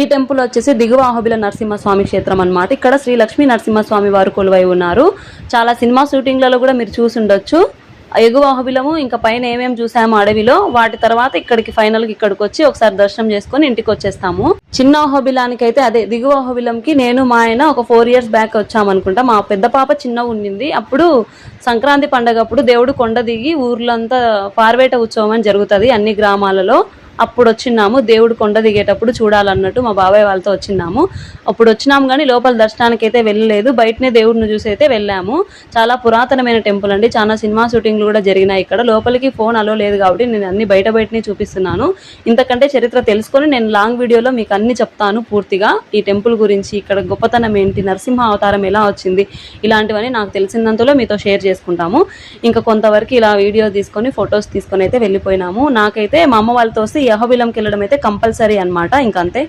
ఈ టెంపుల్ వచ్చేసి దిగువ అహోబిల నరసింహస్వామి క్షేత్రం అనమాట ఇక్కడ శ్రీ లక్ష్మీ నరసింహస్వామి వారు కొలువై ఉన్నారు. చాలా సినిమా షూటింగ్లలో కూడా మీరు చూసి ఉండొచ్చు. ఎగువ అహోబిలము ఇంకా పైన ఏమేమి చూసాము అడవిలో వాటి తర్వాత ఇక్కడికి ఫైనల్కి ఇక్కడికి వచ్చి ఒకసారి దర్శనం చేసుకొని ఇంటికి వచ్చేస్తాము. చిన్న అహోబిలానికి అయితే అదే దిగువ అహోబిలంకి నేను మా ఆయన ఒక ఫోర్ ఇయర్స్ బ్యాక్ వచ్చామనుకుంటా. మా పెద్ద పాప చిన్నగా ఉండింది. అప్పుడు సంక్రాంతి పండగ అప్పుడు దేవుడు కొండ దిగి ఊర్లంతా పార్వేట ఉత్సవం అని జరుగుతుంది అన్ని గ్రామాలలో. అప్పుడు వచ్చినాము దేవుడు కొండ దిగేటప్పుడు చూడాలన్నట్టు మా బాబాయ్ వాళ్ళతో వచ్చిన్నాము. అప్పుడు వచ్చినాము కానీ లోపల దర్శనానికి అయితే వెళ్ళలేదు. బయటనే దేవుడిని చూసి అయితే వెళ్ళాము. చాలా పురాతనమైన టెంపుల్ అండి. చాలా సినిమా షూటింగ్లు కూడా జరిగినాయి ఇక్కడ. లోపలికి ఫోన్ అలో లేదు కాబట్టి నేను అన్ని బయట బయటనే చూపిస్తున్నాను. ఇంతకంటే చరిత్ర తెలుసుకొని నేను లాంగ్ వీడియోలో మీకు అన్ని చెప్తాను పూర్తిగా. ఈ టెంపుల్ గురించి ఇక్కడ గొప్పతనం ఏంటి నరసింహ అవతారం ఎలా వచ్చింది ఇలాంటివన్నీ నాకు తెలిసినంతలో మీతో షేర్ చేసుకుంటాము. ఇంకా కొంతవరకు ఇలా వీడియో తీసుకొని ఫొటోస్ తీసుకొని అయితే వెళ్ళిపోయినాము. నాకైతే మా అమ్మ వాళ్ళతో వస్తే ఈ అహోబిలంకి వెళ్ళడం అయితే కంపల్సరీ అనమాట ఇంకంతే.